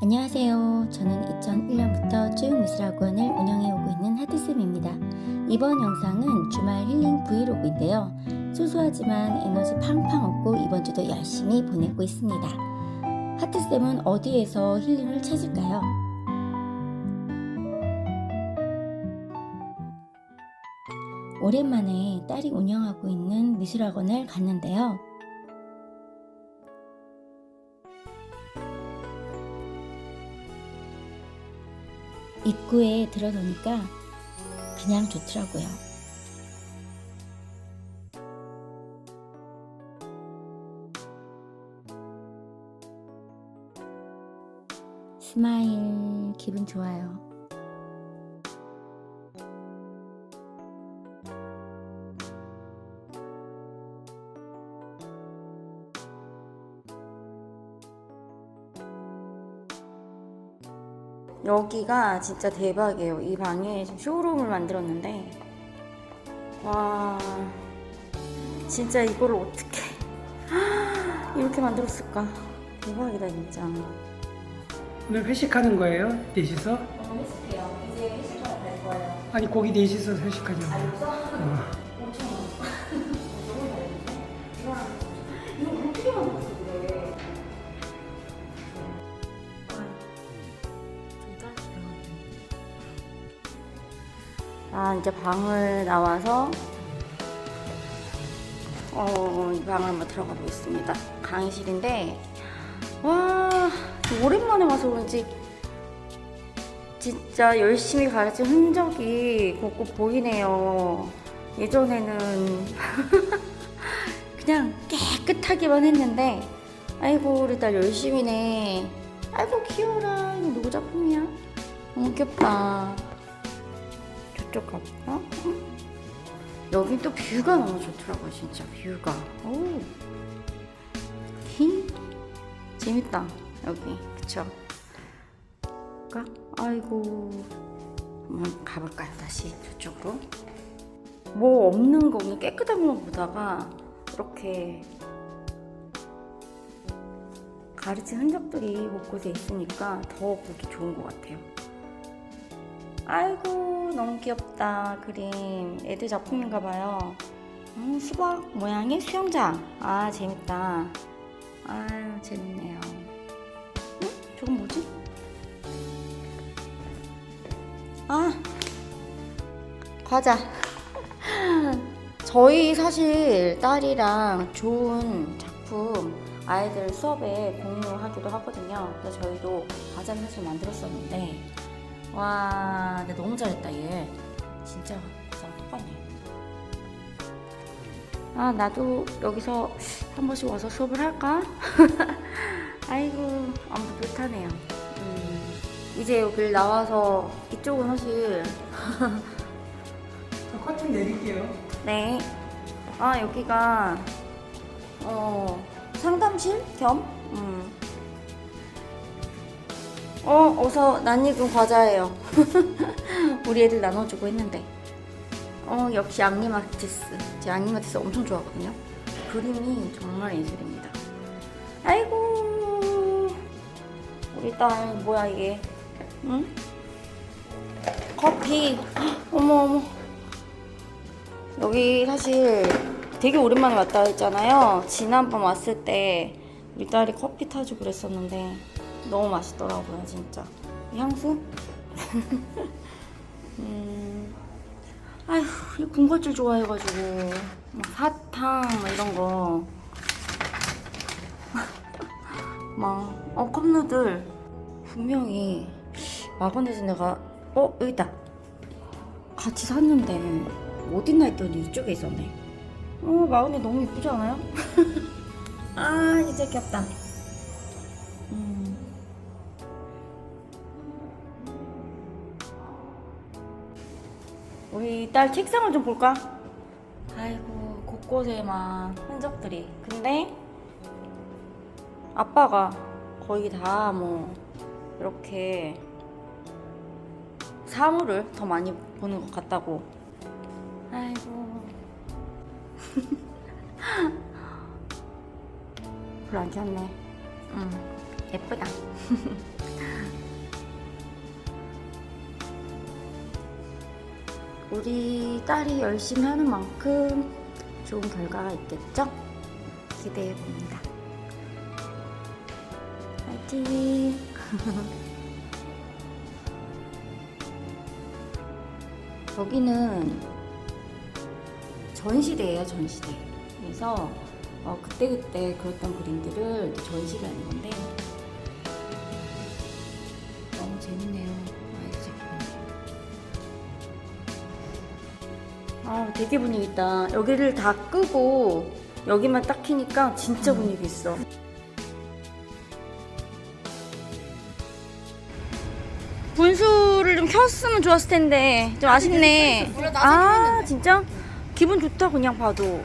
안녕하세요. 저는 2001년부터 쭈용미술학원을 운영해 오고 있는 하트쌤입니다. 이번 영상은 주말 힐링 브이로그인데요. 소소하지만 에너지 팡팡 얻고 이번 주도 열심히 보내고 있습니다. 하트쌤은 어디에서 힐링을 찾을까요? 오랜만에 딸이 운영하고 있는 미술학원을 갔는데요. 입구에 들어서니까 그냥 좋더라고요. 스마일 기분 좋아요. 여기가 진짜 대박이에요. 이 방에 지금 쇼룸을 만들었는데 와 진짜 이거를 어떻게 이렇게 만들었을까? 대박이다 진짜. 오늘 회식하는 거예요? 넷이서? 오늘 회식해요. 이제 회식하러 갈 거예요. 아니 거기 넷이서 알겠어? 어. 5천 원. 이거 어떻게 만들었어 아 이제 방을 나와서 어, 이 방을 한번 들어가 보겠습니다. 강의실인데 와 오랜만에 와서 그런지 진짜 열심히 가르친 흔적이 곳곳 보이네요. 예전에는 그냥 깨끗하기만 했는데 아이고 우리 딸 열심히네. 아이고 귀여워라. 이거 누구 작품이야? 너무 귀엽다. 저쪽 가볼까? 여기 또 뷰가 너무 좋더라고요 진짜 뷰가. 오. 히? 재밌다 여기 그쵸? 가? 아이고 한번 가볼까요 다시 저쪽으로 뭐 없는 거 그냥 깨끗한 것만 보다가 이렇게 가르친 흔적들이 곳곳에 있으니까 더 보기 좋은 것 같아요 아이고 너무 귀엽다 그림. 애들 작품인가 봐요. 음, 수박 모양의 수영장. 아 재밌다. 아유 재밌네요. 응? 저건 뭐지? 아 과자. 저희 사실 딸이랑 좋은 작품 아이들 수업에 공유하기도 하거든요. 그래서 저희도 과자를 사실 만들었었는데 와 근데 너무 잘했다 얘 진짜 과자랑 똑같네 아 나도 여기서 한 번씩 와서 수업을 할까? 아이고 아무튼 불타네요 음, 이제 여길 나와서 이쪽은 사실 저 커튼 내릴게요 네. 아 여기가 어 상담실 겸. 음. 어 어서 낯익은 과자예요. 우리 애들 나눠주고 했는데. 어 역시 앙리마티스. 제 앙리마티스 엄청 좋아하거든요. 그림이 정말 예술입니다. 아이고 우리 딸 뭐야 이게? 응? 커피. 어머 어머. 여기 사실 되게 오랜만에 왔다 했잖아요. 지난번 왔을 때 우리 딸이 커피 타주고 그랬었는데 너무 맛있더라고요, 진짜. 이 향수? 음, 아휴, 이 군것질 좋아해가지고 막 사탕 막 이런 거. 막, 어, 컵누들. 분명히 마건에서 내가, 어, 여기 있다. 같이 샀는데 어딨나 했더니 이쪽에 있었네. 어, 마음이 너무 이쁘지 않아요? 아, 진짜 귀엽다. 우리 딸 책상을 좀 볼까? 아이고, 곳곳에만 흔적들이. 근데 아빠가 거의 다 뭐 이렇게 사물을 더 많이 보는 것 같다고. 아이고. 별로 안 켰네. 응, 예쁘다. 우리 딸이 열심히 하는 만큼 좋은 결과가 있겠죠? 기대해 봅니다. 파이팅! 여기는 전시대예요, 전시대. 그래서 어, 그때그때 그렸던 그림들을 또 전시를 하는 건데 되게 분위기 있다. 여기를 다 끄고 여기만 딱 키니까 진짜 분위기 있어. 분수를 좀 켰으면 좋았을 텐데 좀 아쉽네. 아 진짜 기분 좋다 그냥 봐도.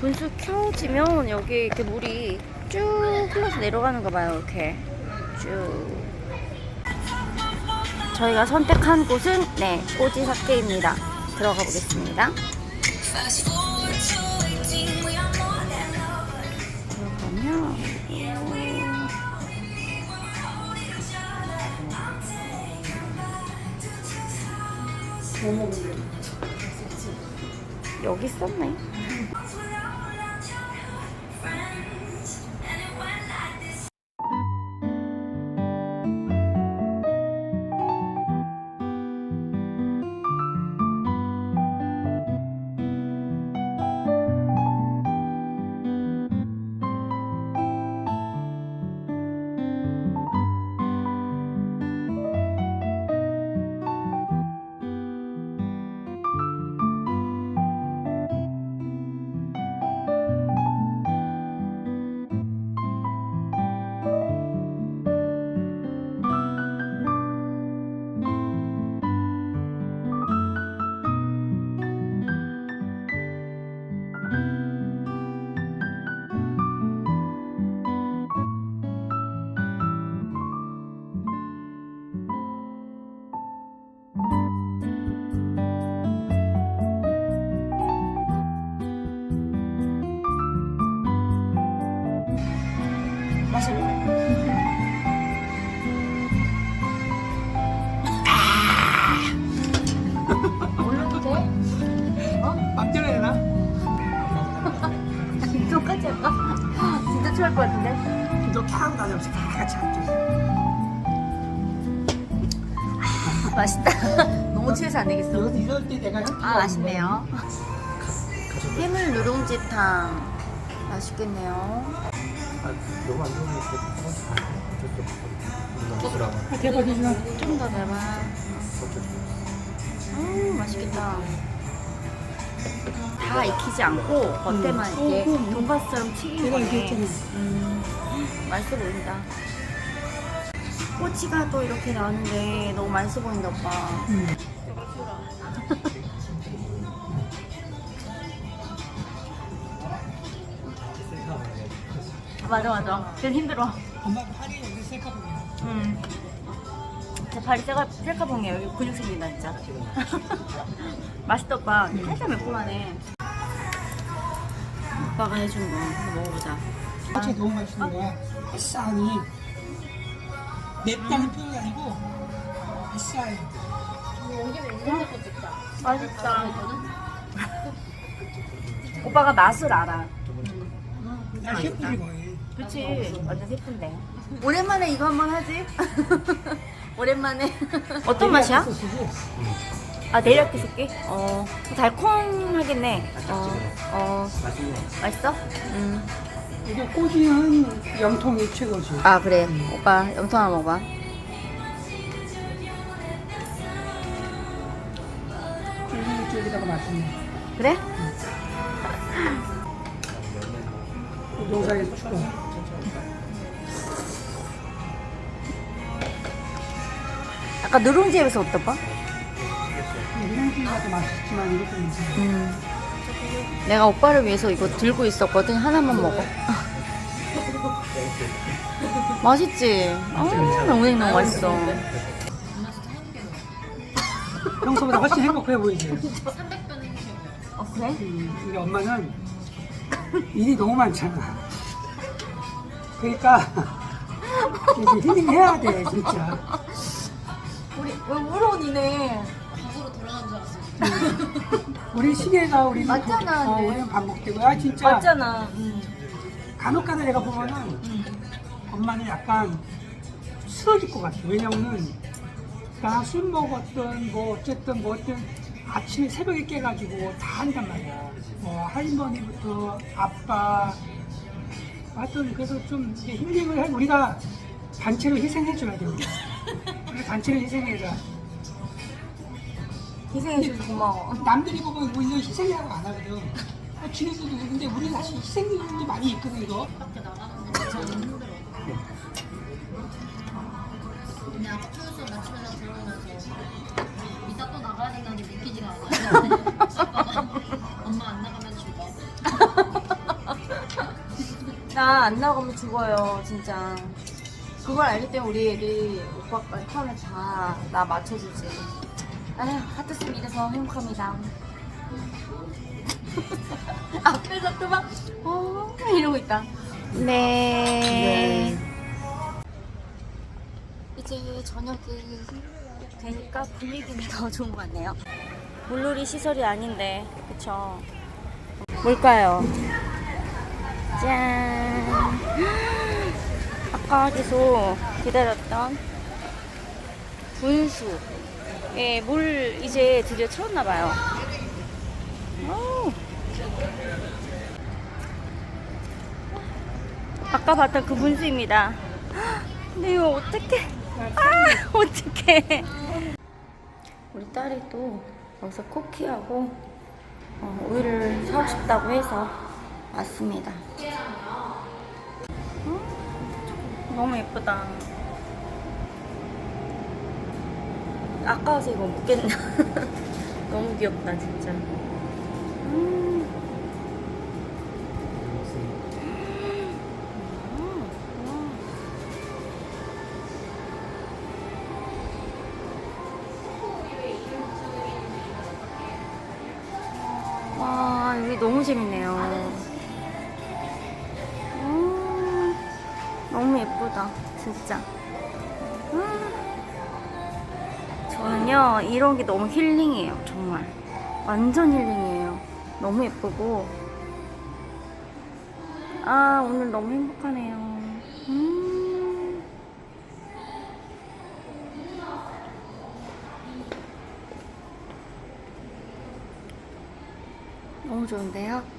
분수 켜지면 여기 이렇게 물이 쭉 흘러서 내려가는가 봐요 이렇게 쭉. 저희가 선택한 곳은 네 꼬지 사케입니다. 들어가 보겠습니다. Fast forward to 18, we are more than lovers. 들어가면 여기 있었네. 할 것 같은데? 이렇게 하고 다녀보세요. 다 같이 할게. 맛있다. 너무 취해서 안 되겠어. 이럴, 이럴 때 내가 아, 맛있네요. 해물 누룽지탕. 맛있겠네요. 너무 안 좋으면 어쩔 수 대박이지만 좀더 대박. 음, 맛있겠다. 다 익히지 않고 겉에만 음. 이렇게. 돈가스처럼 튀긴 내가 거네. 얘기했잖아. 음, 맛있어 보인다. 꼬치가 또 이렇게 나왔는데 너무 맛있어 보인다, 오빠. 음. 맞아, 맞아. 그래서 힘들어. 엄마가 팔이 여기 셀카보네. 음. 제 발이 셀카, 셀카봉이에요. 여기 근육 생긴다, 진짜. 맛있다, 오빠. 살짝 매콤하네. 오빠가 해준 거 한번 먹어보자. 파채 너무 맛있는 거야. 햇살이 맵다는 표현이 아니고 햇살. 맛있다. 오빠가 맛을 알아. 나 셰프지 거의. 그치 완전 세쁜데 오랜만에 이거 한번 하지 오랜만에 어떤 맛이야? 아 데리야끼 소끼? 어 달콤하겠네 어, 어 맛있어? 음. 이게 꼬지는 염통이 최고지. 아 그래 오빠 염통 하나 먹어봐 쫄깃 쫄깃하고 맛있네. 그래? 농사에서 축구. 아까 누룽지에서 어떠봐? 이랑지가 맛있지만 이것도 괜찮아. 음. 내가 오빠를 위해서 이거 들고 있었거든 하나만 먹어 맛있지? 아 너무 너무 맛있어 평소보다 훨씬 행복해 보이지. 어 그래? 음, 우리 엄마는 일이 너무 많잖아. 그러니까 이제 힐링 해야 돼 진짜. 우리 왜 울어 니네 우리 시계가 우리 맞잖아, 어, 근데. 우리는 반복되고 아 진짜 맞잖아. 간혹가다 내가 보면은 엄마는 약간 쓰러질 것 같아. 왜냐면은 나 술 먹었던 뭐 어쨌든 뭐 어쨌든 아침에 새벽에 깨가지고 다 한단 말이야. 뭐 할머니부터 아빠 하여튼 그래서 좀 이제 힐링을 해 우리가 단체로 희생해줘야 돼. 우리. 우리 단체로 희생해자. 희생해줘서 고마워. 남들이 보면 뭐 이거 희생이라고 안 하거든. 어, 지네들도 근데 우리 사실 희생이 많이 있거든 이거. 그냥 풀수 맞추면서 들어오면서 이따 또 나가야 된다는 게 믿기지가 않아요. 아빠가 엄마 안 나가면 죽어. 나 안 나가면 죽어요, 진짜. 그걸 알기 때문에 우리 애들이 오빠까지 처음에 다 나 맞춰주지. 아휴, 하트쌤 이래서 행복합니다. 앞에서 또 막, 어, 이러고 있다. 네. 이제 저녁이 되니까 분위기는 더 좋은 것 같네요. 물놀이 시설이 아닌데, 그쵸? 뭘까요? 짠! 아까 계속 기다렸던 분수. 예, 물 이제 드디어 채웠나봐요. 아까 봤던 그 분수입니다. 근데 이거 어떡해. 아, 어떡해. 우리 딸이 또 여기서 쿠키하고 어, 우유를 사고 싶다고 해서 왔습니다. 음, 너무 예쁘다. 아까워서 이거 묻겠나? 너무 귀엽다, 진짜. 음. 너무 예쁘다, 진짜. 음. 저는요, 이런 게 너무 힐링이에요, 정말. 완전 힐링이에요. 너무 예쁘고. 아, 오늘 너무 행복하네요. 음. 너무 좋은데요?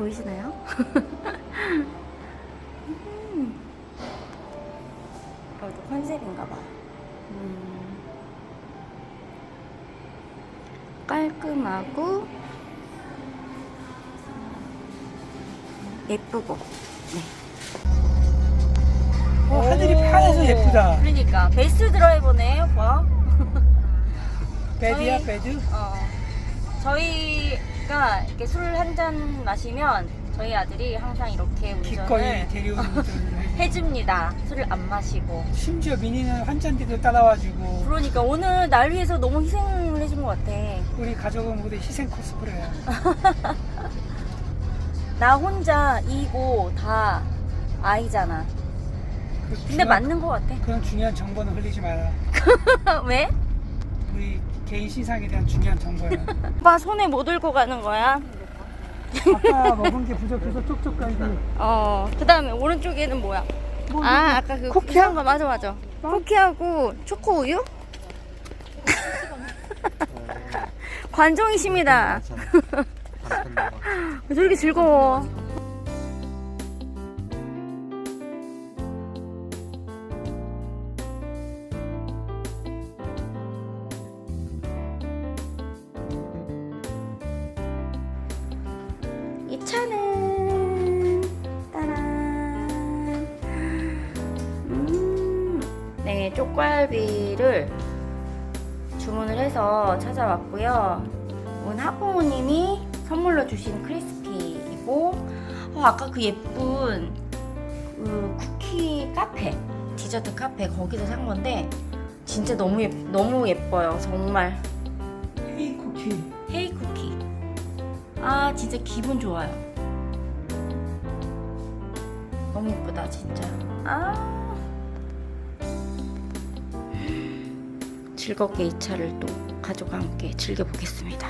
보이시나요? 음. 이것도 컨셉인가 봐. 음. 깔끔하고 예쁘고. 네. 어, 하늘이 파래서 예쁘다. 그러니까 베스트 드라이버네, 오빠. 배드야 저희- 배드. 어. 저희 가 이렇게 술 한 잔 마시면 저희 아들이 항상 이렇게 기꺼이 운전을 데려오는 해줍니다. 술을 안 마시고. 심지어 미니는 환잔디도 따라와주고 그러니까 오늘 날 위해서 너무 희생을 해준 것 같아. 우리 가족은 모두 희생 코스프레야. 나 혼자 이고 다 아이잖아. 그 근데 맞는 것 같아. 그런 중요한 정보는 흘리지 마라. 왜? 개인 신상에 대한 중요한 정보야. 오빠 손에 뭐 들고 가는 거야? 아까 먹은 게 부족해서 쪽쪽 깔기. 어. 그 다음에 오른쪽에는 뭐야? 뭐, 아, 아까 그 쿠키야? 이상한 거 맞아, 맞아. 쿠키하고 초코 우유? 관종이십니다. 왜 저렇게 즐거워? 이 차는 따란 음, 네 쪽갈비를 주문을 해서 찾아왔고요. 오늘 학부모님이 선물로 주신 크리스피이고 어, 아까 그 예쁜 그 쿠키 카페 디저트 카페 거기서 산 건데 진짜 너무 예, 너무 예뻐요 정말 헤이 쿠키. 헤이 쿠키. 아 진짜 기분 좋아요. 너무 예쁘다 진짜. 아. 즐겁게 이 차를 또 가족과 함께 즐겨보겠습니다.